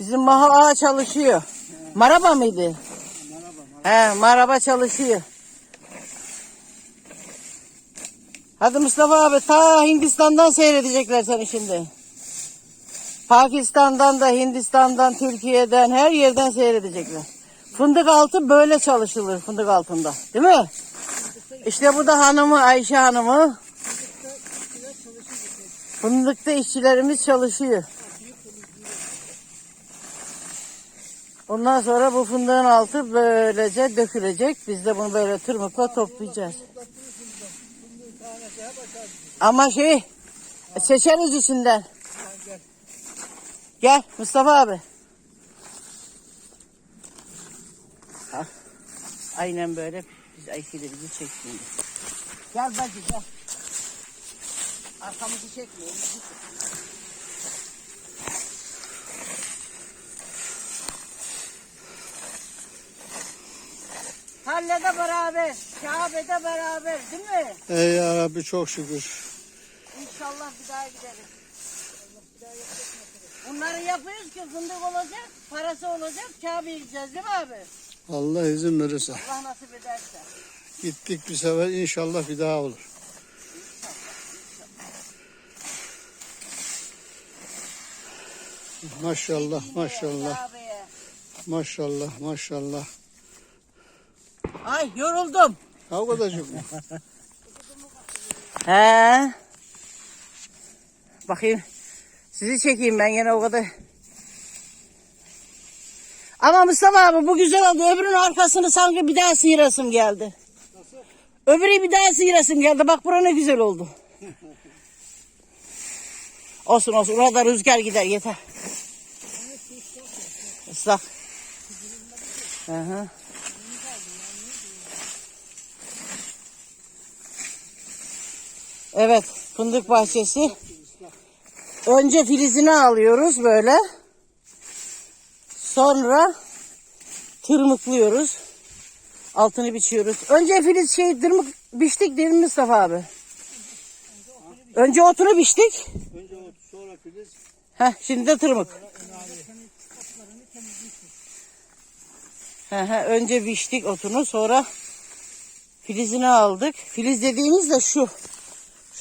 Bizim Maha çalışıyor. Maraba mıydı? He, maraba çalışıyor. Hadi Mustafa abi ta Hindistan'dan seyredecekler seni şimdi. Pakistan'dan da Hindistan'dan, Türkiye'den her yerden seyredecekler. Fındık altı böyle çalışılır fındık altında. Değil mi? İşte bu da hanımı Ayşe hanımı. Fındıkta işçilerimiz çalışıyor. Ondan sonra bu fındığın altı böylece dökülecek. Biz de bunu böyle tırmıkla toplayacağız. Ama şey seçeriz içinden. Gel Mustafa abi. Al. Aynen böyle biz Ayşe'yle bizi çekmiyor. Gel bacı gel. Arkamızı çekmiyor. Önümüzü çek. Hallede beraber, Kabe'de beraber değil mi? Ey ya Rabbi çok şükür. İnşallah bir daha gideriz. Bunları yapıyoruz ki fındık olacak, parası olacak, Kabe'ye gideceğiz değil mi abi? Allah izin verirse. Allah nasip ederse. Gittik bir sefer inşallah bir daha olur. Maşallah maşallah Kabe'ye. maşallah maşallah. Ay yoruldum. O kadarcık mı? He. Bakayım. Sizi çekeyim ben yine o kadar. Ama Mustafa abi bu güzel oldu. Öbürünün arkasını sanki bir daha sıyırasım geldi. Öbürü bir daha sıyırasım geldi. Bak bura ne güzel oldu. olsun olsun. Orada rüzgar gider yeter. Islak. Hı hı. Evet, fındık bahçesi. Önce filizini alıyoruz böyle. Sonra tırmıklıyoruz. Altını biçiyoruz. Önce filiz şey tırmık biçtik değil mi Mustafa abi? Önce otunu biçtik. Önce ot sonra filiz. Heh, şimdi de tırmık. He, he, önce biçtik otunu sonra filizini aldık. Filiz dediğimiz de şu.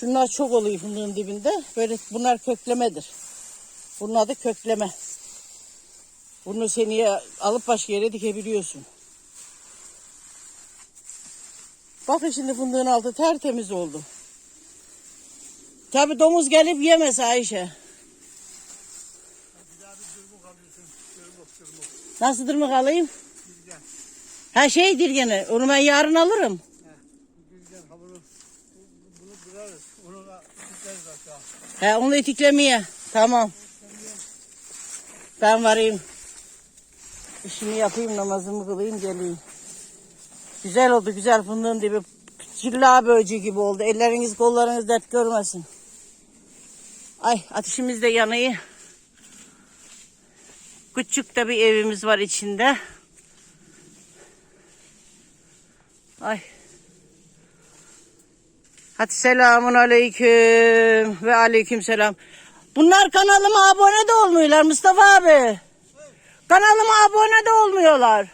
Şunlar çok oluyor fındığın dibinde. Böyle bunlar köklemedir. Bunun adı kökleme. Bunu seneye alıp başka yere dikebiliyorsun. Bakın şimdi fındığın altı tertemiz oldu. Tabi domuz gelip yemez Ayşe. Nasıl tırmık alayım? Ha şey dirgeni. Onu ben yarın alırım. Gülden ha bunu, bunu kırarız. Onu da tutarız aşağı. He onu itiklemeye. Tamam. Ben varayım. İşimi yapayım namazımı kılayım geleyim. Güzel oldu güzel fındığın dibi. Cilla böceği gibi oldu. Elleriniz kollarınız dert görmesin. Ay ateşimiz de yanıyor. Küçük de bir evimiz var içinde. Ay. Hadi selamun aleyküm ve aleyküm selam. Bunlar kanalıma abone de olmuyorlar Mustafa abi. Kanalıma abone de olmuyorlar.